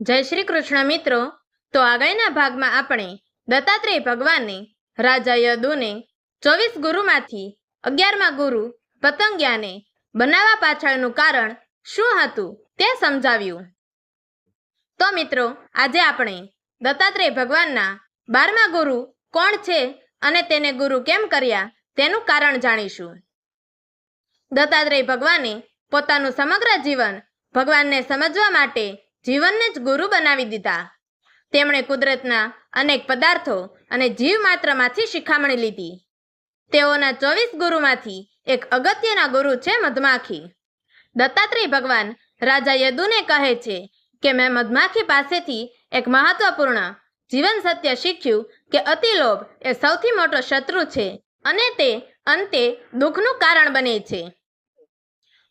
જય શ્રી કૃષ્ણ મિત્રો. તો આગળના ભાગમાં આપણે દત્તાત્રેય ભગવાનને, રાજા યદુને, ચોવીસ ગુરુમાંથી અગિયારમા ગુરુ પતંગિયાને બનાવવા પાછળનું કારણ શું હતું તે સમજાવ્યું. તો મિત્રો, આજે આપણે દત્તાત્રેય ભગવાનના બારમા ગુરુ કોણ છે અને તેને ગુરુ કેમ કર્યા તેનું કારણ જાણીશું. દત્તાત્રેય ભગવાને પોતાનું સમગ્ર જીવન ભગવાનને સમજવા માટે જીવનને જ ગુરુ બનાવી દીધા. તેમણે કુદરતના અનેક પદાર્થો અને જીવ માત્રમાંથી શિખામણી લીધી. તેઓના ચોવીસ ગુરુમાંથી એક અગત્યના ગુરુ છે મધમાખી. દત્તાત્રેય ભગવાન રાજા યદુને કહે છે કે, મેં મધમાખી પાસેથી એક મહત્વપૂર્ણ જીવન સત્ય શીખ્યું કે અતિલોભ એ સૌથી મોટો શત્રુ છે અને તે અંતે દુઃખનું કારણ બને છે.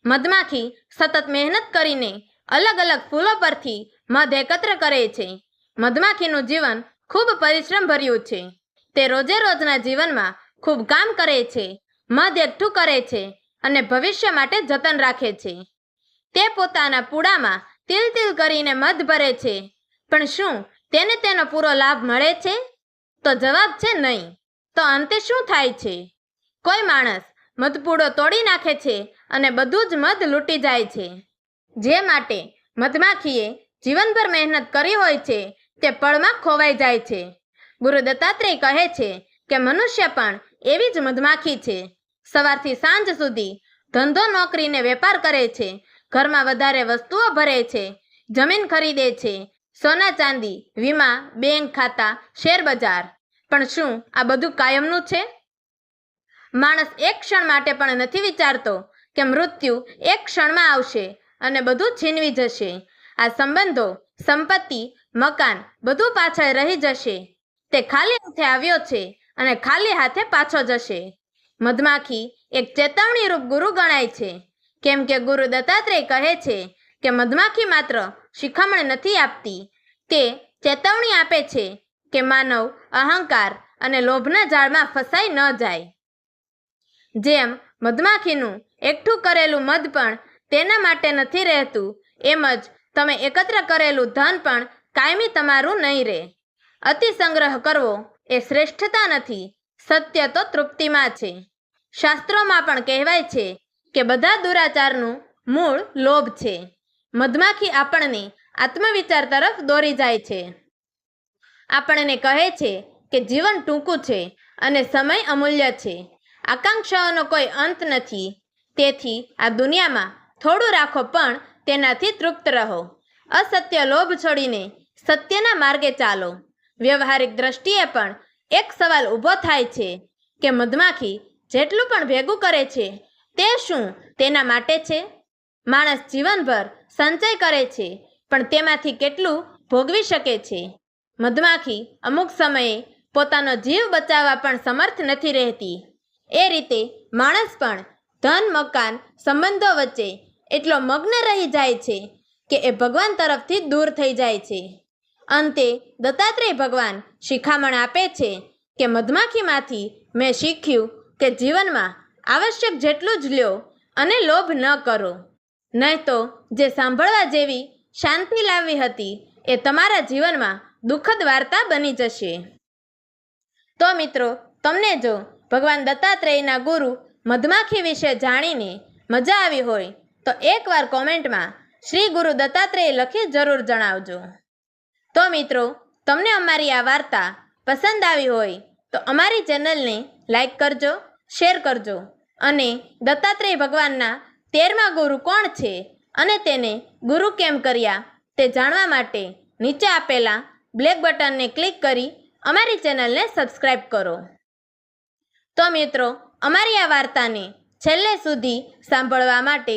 મધમાખી સતત મહેનત કરીને અલગ અલગ ફૂલો પરથી મધ એકત્ર કરે છે. મધમાખીનું જીવન ખૂબ પરિશ્રમ ભર્યું છે. તે રોજે રોજના જીવનમાં ખૂબ કામ કરે છે. મધ એકઠું કરે છે અને ભવિષ્ય માટે જતન રાખે છે. તે પોતાના પૂડામાં તિલ તિલ કરીને મધ ભરે છે. પણ શું તેને તેનો પૂરો લાભ મળે છે? તો જવાબ છે નહીં. તો અંતે શું થાય છે? કોઈ માણસ મધપૂડો તોડી નાખે છે અને બધું જ મધ લૂંટી જાય છે. જે માટે મધમાખીએ જીવનભર મહેનત કરી હોય છે, તે પળમાં ખોવાઈ જાય છે. ગુરુ દત્તાત્રેય કહે છે કે મનુષ્ય પણ એવી જ મધમાખી છે. સવારથી સાંજ સુધી ધંધો નોકરીને વેપાર કરે છે, ઘરમાં વધારે વસ્તુઓ ભરે છે, જમીન ખરીદે છે, સોના ચાંદી, વીમા, બેંક ખાતા, શેર બજાર. પણ શું આ બધું કાયમનું છે? માણસ એક ક્ષણ માટે પણ નથી વિચારતો કે મૃત્યુ એક ક્ષણમાં આવશે અને બધું છીનવી જશે. આ સંબંધો, સંપત્તિ, મકાન બધું પાછળ રહી જશે. તે ખાલી હાથે આવ્યો છે અને ખાલી હાથે પાછો જશે. મધમાખી એક ચેતવણી રૂપ ગુરુ ગણાય છે. કેમ કે ગુરુ દત્તાત્રેય કહે છે કે મધમાખી માત્ર શિખામણ નથી આપતી. તે ચેતવણી આપે છે કે માનવ અહંકાર અને લોભના જાળમાં ફસાઈ ન જાય. જેમ મધમાખીનું એકઠું કરેલું મધ પણ તેના માટે નથી રહેતું. એમ જ તમે એકત્ર કરેલું ધન પણ કાયમી તમારું નહીં રહે અતિ સંગ્રહ કરવો એ શ્રેષ્ઠતા નથી. સત્ય તો તૃપ્તિમાં છે. શાસ્ત્રોમાં પણ કહેવાય છે કે બધા દુરાચારનું મૂળ લોભ છે. મધમાખી આપણને આત્મવિચાર તરફ દોરી જાય છે. આપણને કહે છે કે જીવન ટૂંકું છે અને સમય અમૂલ્ય છે. આકાંક્ષાઓનો કોઈ અંત નથી. તેથી આ દુનિયામાં થોડું રાખો, પણ તેનાથી તૃપ્ત રહો. અસત્ય લોભ છોડીને સત્યના માર્ગે ચાલો. વ્યવહારિક દ્રષ્ટિએ પણ એક સવાલ ઊભો થાય છે કે મધમાખી જેટલું પણ ભેગું કરે છે, તે શું તેના માટે છે? માણસ જીવનભર સંચય કરે છે, પણ તેમાંથી કેટલું ભોગવી શકે છે? મધમાખી અમુક સમયે પોતાનો જીવ બચાવવા પણ સમર્થ નથી રહેતી. એ રીતે માણસ પણ ધન, મકાન, સંબંધો વચ્ચે એટલો મગ્ન રહી જાય છે કે એ ભગવાન તરફથી દૂર થઈ જાય છે. અંતે દત્તાત્રેય ભગવાન શિખામણ આપે છે કે મધમાખીમાંથી મેં શીખ્યું કે જીવનમાં આવશ્યક જેટલું જ લ્યો અને લોભ ન કરો. નહીં તો જે સાંભળવા જેવી શાંતિ લાવી હતી એ તમારા જીવનમાં દુઃખદ વાર્તા બની જશે. તો મિત્રો, તમને જો ભગવાન દત્તાત્રેયના ગુરુ મધમાખી વિશે જાણીને મજા આવી હોય તો એકવાર કોમેન્ટમાં શ્રી ગુરુ દત્તાત્રેય લખી જરૂર જણાવજો. તો મિત્રો, તમને અમારી આ વાર્તા પસંદ આવી હોય તો અમારી ચેનલને લાઈક કરજો, શેર કરજો અને દત્તાત્રેય ભગવાનના તેરમા ગુરુ કોણ છે અને તેને ગુરુ કેમ કર્યા તે જાણવા માટે નીચે આપેલા બ્લેક બટનને ક્લિક કરી અમારી ચેનલને સબસ્ક્રાઈબ કરો. તો મિત્રો, અમારી આ વાર્તાને છેલ્લે સુધી સાંભળવા માટે